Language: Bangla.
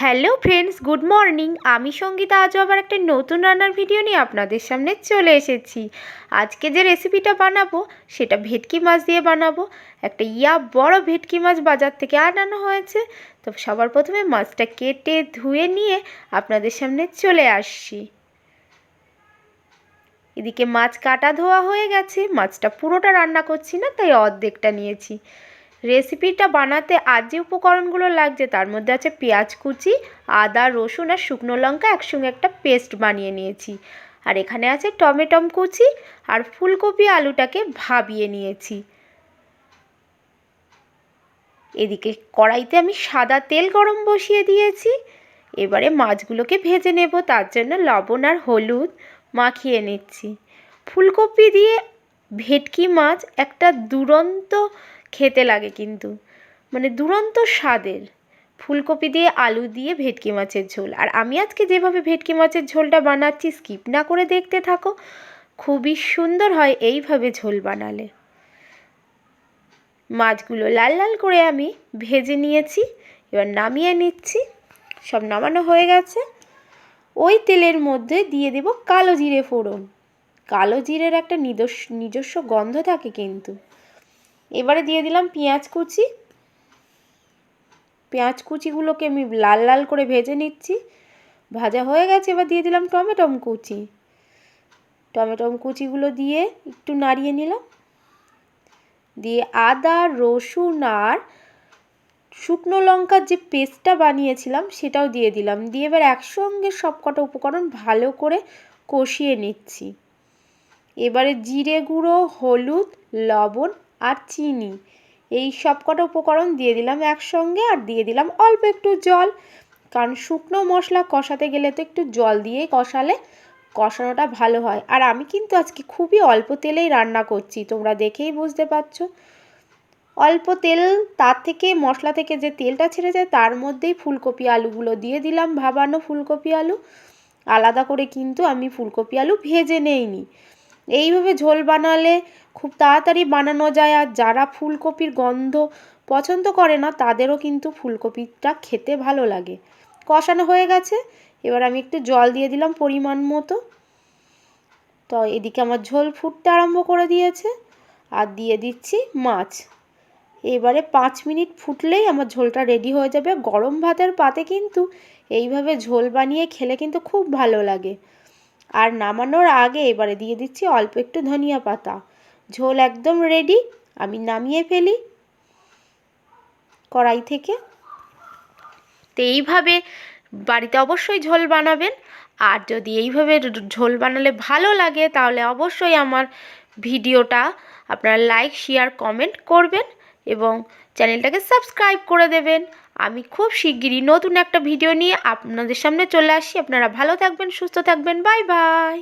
Hello friends, good morning. আমি সঙ্গীতা, আজও আবার একটা নতুন রান্নার ভিডিও নিয়ে আপনাদের সামনে চলে এসেছি। আজকে যে রেসিপিটা বানাবো, সেটা ভেটকি মাছ দিয়ে বানাবো। একটা ইয়া বড় ভেটকি মাছ বাজার থেকে আনানো হয়েছে। তো সবার প্রথমে মাছটা কেটে ধুয়ে নিয়ে আপনাদের সামনে চলে আসছি। এদিকে মাছ কাটা ধোয়া হয়ে গেছে। মাছটা পুরোটা রান্না করছি না, তাই অর্ধেকটা নিয়েছি। রেসিপিটা বানাতে আর যে উপকরণগুলো লাগছে, তার মধ্যে আছে পেঁয়াজ কুচি, আদা, রসুন আর শুকনো লঙ্কা একসঙ্গে একটা পেস্ট বানিয়ে নিয়েছি। আর এখানে আছে টমেটম কুচি আর ফুলকপি আলুটাকে ভাবিয়ে নিয়েছি। এদিকে কড়াইতে আমি সাদা তেল গরম বসিয়ে দিয়েছি। এবারে মাছগুলোকে ভেজে নেব, তার জন্য লবণ আর হলুদ মাখিয়ে নিচ্ছি। ফুলকপি দিয়ে ভেটকি মাছ একটা দুরন্ত খেতে লাগে কিন্তু। মানে দুরন্ত স্বাদের। ফুলকপি দিয়ে আলু দিয়ে ভেটকি মাছের ঝোল। আর আমি আজকে যেভাবে ভেটকি মাছের ঝোলটা বানাচ্ছি স্কিপ না করে দেখতে থাকো। খুবই সুন্দর হয় এইভাবে ঝোল বানালে। মাছগুলো লাল লাল করে আমি ভেজে নিয়েছি, এবার নামিয়ে নিচ্ছি। সব নামানো হয়ে গেছে। ওই তেলের মধ্যে দিয়ে দেব কালো জিরে ফোড়ন। কালো জিরের একটা নিজস্ব নিজস্ব গন্ধ থাকে কিন্তু। এবারে দিয়ে দিলাম পেঁয়াজ কুচি। পেঁয়াজ কুচিগুলোকে আমি লাল লাল করে ভেজে নিচ্ছি। ভাজা হয়ে গেছে, এবার দিয়ে দিলাম টমেটম কুচি। টমেটম কুচিগুলো দিয়ে একটু নাড়িয়ে নিলাম। দিয়ে আদা, রসুন আর শুকনো লঙ্কার যে পেস্টটা বানিয়েছিলাম, সেটাও দিয়ে দিলাম। দিয়ে এবার একসঙ্গে সব কটা উপকরণ ভালো করে কষিয়ে নিচ্ছি। এবারে জিরে গুঁড়ো, হলুদ, লবণ আর চিনি। এই সব কটা উপকরণ দিয়ে দিলাম একসঙ্গে আর দিয়ে দিলাম অল্প একটু জল। কারণ শুকনো মশলা কষাতে গেলে তো একটু জল দিয়েই কষালে কষানোটা ভালো হয়। আর আমি কিন্তু আজকে খুবই অল্প তেলেই রান্না করছি, তোমরা দেখেই বুঝতে পারছ। অল্প তেল, তার থেকে মশলা থেকে যে তেলটা ছেড়ে যায়, তার মধ্যেই ফুলকপি আলুগুলো দিয়ে দিলাম, ভাবানো ফুলকপি আলু। আলাদা করে কিন্তু আমি ফুলকপি আলু ভেজে নেইনি। এইভাবে ঝোল বানালে খুব তাড়াতাড়ি বানানো যায় আর যারা ফুলকপির গন্ধ পছন্দ করে না, তাদেরও কিন্তু ফুলকপিটা খেতে ভালো লাগে। কষানো হয়ে গেছে। এবার আমি একটু জল দিয়ে দিলাম পরিমাণ মতো। তো এদিকে আমার ঝোল ফুটতে আরম্ভ করে দিয়েছে আর দিয়ে দিচ্ছি মাছ। এবারে পাঁচ মিনিট ফুটলেই আমার ঝোলটা রেডি হয়ে যাবে। গরম ভাতের পাতে কিন্তু এইভাবে ঝোল বানিয়ে খেলে কিন্তু খুব ভালো লাগে। আর নামানোর আগে এবারে দিয়ে দিচ্ছি অল্প একটু ধনিয়া পাতা। ঝোল একদম রেডি আমি নামিয়ে ফেলি কড়াই থেকে। তো এইভাবে বাড়িতে অবশ্যই ঝোল বানাবেন। আর যদি এইভাবে ঝোল বানালে ভালো লাগে, তাহলে অবশ্যই আমার ভিডিওটা আপনারা লাইক শেয়ার কমেন্ট করবেন এবং চ্যানেলটাকে সাবস্ক্রাইব করে দেবেন। আমি খুব শিগগিরই নতুন একটা ভিডিও নিয়ে আপনাদের সামনে চলে আসি। আপনারা ভালো থাকবেন, সুস্থ থাকবেন বাই বাই